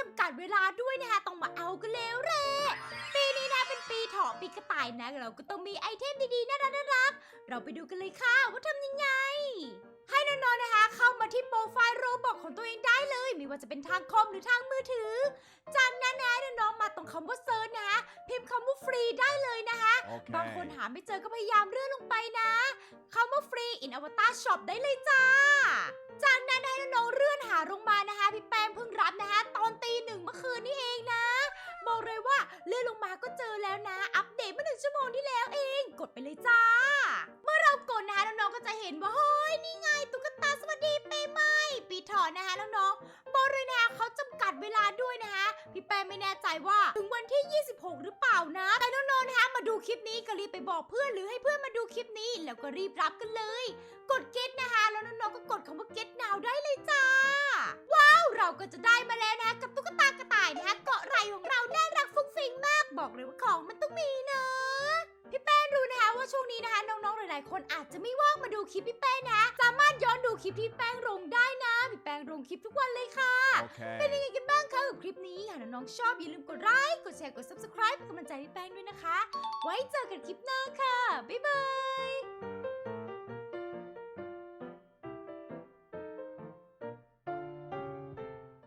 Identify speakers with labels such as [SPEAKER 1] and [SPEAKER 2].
[SPEAKER 1] จำกัดเวลาด้วยนะคะต้องมาเอากันแล้วแหละปีนี้นะเป็นปีเถาะปีกระต่ายนะ เราก็ต้องมีไอเทมดีๆน่ารักน่ารักเราไปดูกันเลยค่ะว่าทำยังไง ให้น้องๆนะคะ เข้ามาที่โปรไฟล์โรบอกของตัวเองได้เลย ไม่ว่าจะเป็นทางคอมหรือทางมือถือ จากนั้นนะน้องๆมาตรงคำว่าเซิร์ชนะคะพิมพ์คำว่าฟรีได้เลยนะคะ บางคนหาไม่เจอก็พยายามเลื่อนลงไปนะคำว่าฟรี in avatar shop ได้เลยจ้า จากนั้นให้น้องๆเลื่อนหาลงมานะคะพี่แป้งเพิ่งรับนะคะ ก็เจอแล้วนะ อัปเดตเมื่อหนึ่งชั่วโมงที่แล้วเอง กดไปเลยจ้า เมื่อเรากดนะคะน้องๆก็จะเห็นว่าเฮ้ยนี่ไงตุ๊กตาสวัสดีปีใหม่ปีถอนนะคะน้องๆบอกเนะคะเขาจำกัดเวลาด้วยนะคะพี่แป้ไม่แน่ใจว่าถึงวันที่ 26 หรือเปล่านะ แต่น้องๆนะคะมาดูคลิปนี้ก็รีบไปบอกเพื่อนหรือให้เพื่อนมาดูคลิปนี้แล้วก็รีบรับกันเลย กดเก็ตนะคะแล้วน้องๆก็กดคำว่าเก็ตนาวได้เลยจ้า ว้าวเราก็จะได้มาแล้วนะคะกับตุ๊กตากระต่ายนะคะเกาะไหล่ของเร คนอาจจะไม่ว่างมาดูคลิปพี่แป้งนะ สามารถย้อนดูคลิปที่แป้งลงได้นะพี่แป้งลงคลิปทุกวันเลยค่ะ เป็นยัง
[SPEAKER 2] Okay.
[SPEAKER 1] ไงกันบ้างคะกับคลิปนี้หากน้องๆชอบอย่าลืมกดไลค์กดแชร์กด subscribe เป็นกำลังใจให้แป้งด้วยนะคะ ไว้เจอกันคลิปหน้าค่ะบ๊ายบาย